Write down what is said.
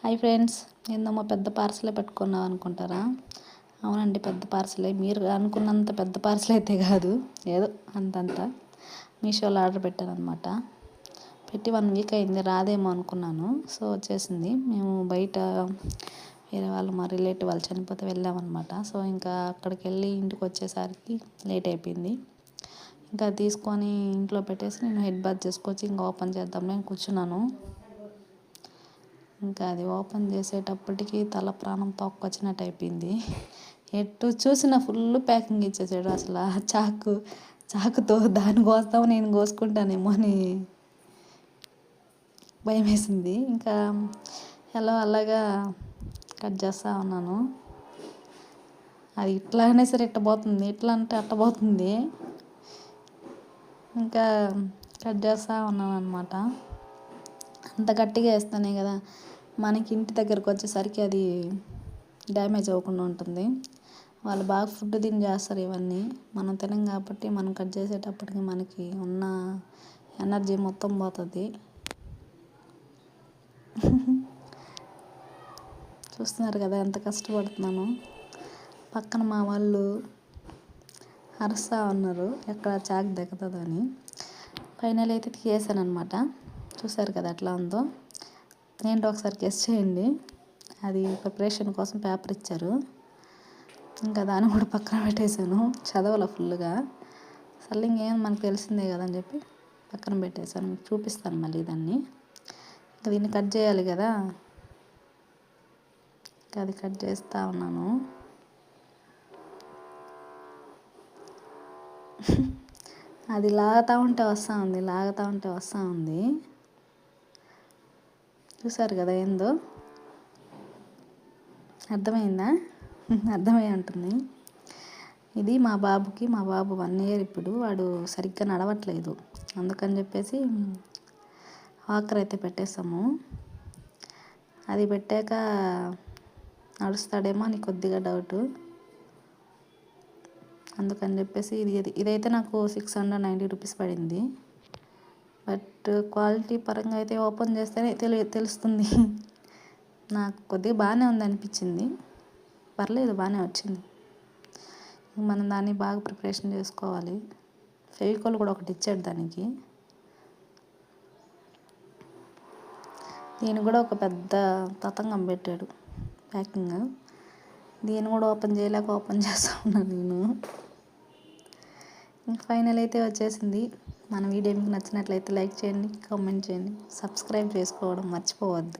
Hi friends ఏందమ్మా పెద్ద పార్సలే పెట్టుకున్నావు అనుకుంటారా? అవునండి పెద్ద పార్సలే. మీరు అనుకున్నంత పెద్ద పార్సల్ అయితే కాదు. ఏదో అంతంత. మీషోలో ఆర్డర్ పెట్టాను అనమాట పెట్టి వన్ వీక్ అయింది రాదేమో అనుకున్నాను. సో వచ్చేసింది. మేము బయట వేరే వాళ్ళు మా రిలేటివ్ వాళ్ళు చనిపోతే వెళ్ళామన్నమాట. సో ఇంకా అక్కడికి వెళ్ళి ఇంటికి వచ్చేసరికి లేట్ అయిపోయింది. ఇంకా తీసుకొని ఇంట్లో పెట్టేసి నేను హెడ్ బాత్ చేసుకొచ్చి ఇంకా ఓపెన్ చేద్దాం నేను కూర్చున్నాను. ఇంకా అది ఓపెన్ చేసేటప్పటికి తల ప్రాణం తొక్కొచ్చినట్టు అయిపోయింది. ఎటు చూసిన ఫుల్ ప్యాకింగ్ ఇచ్చేసాడు అసలు. చాకు చాకుతో దాన్ని కోస్తాం నేను కోసుకుంటానేమో అని భయం వేసింది ఇంకా ఎలా అలాగా కట్ చేస్తూ ఉన్నాను. అది ఇట్లా అనే సరే ఇట్టబోతుంది ఇట్లా అంటే అట్టబోతుంది ఇంకా కట్ చేస్తూ ఉన్నాను అనమాట అంత గట్టిగా వేస్తానే కదా. మనకి ఇంటి దగ్గరకు వచ్చేసరికి అది డ్యామేజ్ అవ్వకుండా ఉంటుంది. వాళ్ళు బాగా ఫుడ్ తిని చేస్తారు ఇవన్నీ. మనం తినం కాబట్టి మనం కట్ చేసేటప్పటికి మనకి ఉన్న ఎనర్జీ మొత్తం పోతుంది. చూస్తున్నారు కదా ఎంత కష్టపడుతున్నాను. పక్కన మా వాళ్ళు అరుస్తూ ఉన్నారు. ఎక్కడ చాక్ దిగుతుందని. ఫైనల్ అయితే తీసేసాను అనమాట చూసారు కదా ఎట్లా ఉందో? ఏంటో ఒకసారి గెస్ట్ చేయండి. అది ప్రిపరేషన్ కోసం పేపర్ ఇచ్చారు. ఇంకా దాన్ని కూడా పక్కన పెట్టేశాను. చదవాల ఫుల్గా అసలు ఇంకేం మనకు తెలిసిందే కదా అని చెప్పి పక్కన పెట్టేశాను. మీకు చూపిస్తాను మళ్ళీ దాన్ని. ఇంకా దీన్ని కట్ చేయాలి కదా? ఇంకా అది కట్ చేస్తూ ఉన్నాను. అది లాగుతూ ఉంటే వస్తూ ఉంది లాగుతూ ఉంటే వస్తూ ఉంది. చూసారు కదా ఏందో? అర్థమైందా? అర్థమై ఉంటుంది. ఇది మా బాబుకి మా బాబు వన్ ఇయర్ ఇప్పుడు వాడు సరిగ్గా నడవట్లేదు. అందుకని చెప్పేసి వాకర్ అయితే పెట్టేస్తాము. అది పెట్టాక నడుస్తాడేమో అని కొద్దిగా డౌట్ అందుకని చెప్పేసి ఇది ఇదైతే నాకు సిక్స్ హండ్రెడ్ నైంటీ రూపీస్ పడింది. బట్ క్వాలిటీ పరంగా అయితే ఓపెన్ చేస్తేనే తెలి తెలుస్తుంది. నాకు కొద్దిగా బాగానే ఉంది అనిపించింది పర్లేదు బాగానే వచ్చింది. మనం దాన్ని బాగా ప్రిపరేషన్ చేసుకోవాలి. ఫెవికాల్ కూడా ఒకటి ఇచ్చాడు దానికి. దీని కూడా ఒక పెద్ద తతంగం పెట్టాడు. ప్యాకింగ్. దీన్ని కూడా ఓపెన్ చేయలేక ఓపెన్ చేస్తా ఉన్నాను నేను. ఫైనల్ అయితే వచ్చేసింది. మన వీడియో మీకు నచ్చినట్లయితే లైక్ చేయండి కామెంట్ చేయండి సబ్స్క్రైబ్ చేసుకోవడం మర్చిపోవద్దు.